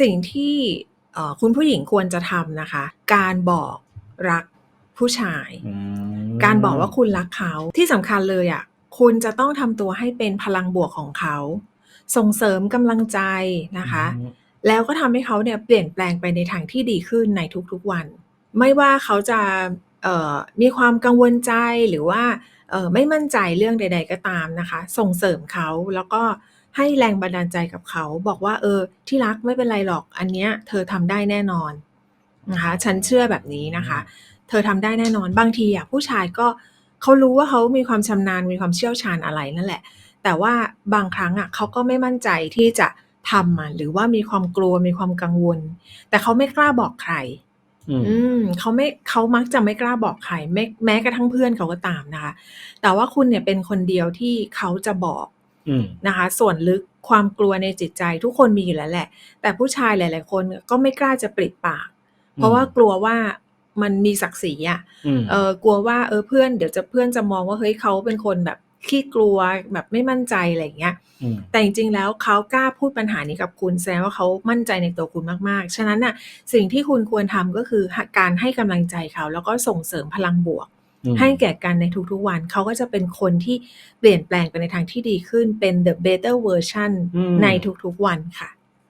สิ่งที่เอ่อคุณผู้หญิงควรจะทำนะคะ การบอกรักผู้ชายอืการบอกว่ามคุณรักเขาที่สำคัญเลยอะคุณจะต้องทำตัวให้เป็นพลังบวกของเขา ส่งเสริมกำลังใจนอืะคะมแล้วก็ทำให้เขาเนี่ยเปลี่ยนแปลงไปในทางที่ดีขึ้นในทุกๆวัน ไม่ว่าเขาจะเอ่อมีความกังวลใจหรือว่าเอ่อไม่มั่นใจเรื่องใด ๆ ก็ตามนะคะ ส่งเสริมเขาแล้วก็ ให้แรงบันดาลใจกับเขา บอกว่า"เออ ที่รักไม่เป็นไรหรอก อันเนี้ยเธอทำได้แน่นอนนะคะฉันเชื่อแบบนี้อืนะคะมเธอทำได้แน่นอน"บางทีอะผู้ชายก็เขารู้ว่าเขามีความชำนาญมีความเชี่ยวชาญอะไรนั่นแหละ แต่ว่าบางครั้งอะเขาก็ไม่มั่นใจที่จะทำอะหรือว่ามีความกลัวมีความกังวล แต่เขาไม่กล้าบอกใคร อือืมมเขาไม่เขามักจะไม่กล้าบอกใครแม้แม้กระทั่งเพื่อนเขาก็ตามนะคะ แต่ว่าคุณเนี่ยเป็นคนเดียวที่เขาจะบอกอืม นะคะ ส่วนลึกความกลัวในจิตใจทุกคนมีอยู่แล้วแหละ แต่ผู้ชายหลาย ๆ คนก็ไม่กล้าจะปริปากอืเพราะว่ามกลัวว่ามันมีศักดิ์ศรีอะอืมเอ่อกลัวว่าเออเพื่อนเดี๋ยวจะเพื่อนจะมองว่าเฮ้ยเขาเป็นคนแบบขี้กลัวแบบไม่มั่นใจอะไรอย่างเงี้ยอืมแต่จริงๆ แล้วเขากล้าพูดปัญหานี้กับคุณแสดงว่าเขามั่นใจในตัวคุณมากๆ ฉะนั้นน่ะสิ่งที่คุณควรทำก็คือหการให้กำลังใจเขา แล้วก็ส่งเสริมพลังบวกอืม ให้แก่กันในทุกๆวัน เขาก็จะเป็นคนที่เปลี่ยนแปลงไปในทางที่ดีขึ้นเป็น the better version อืในมทุกๆวันค่ะ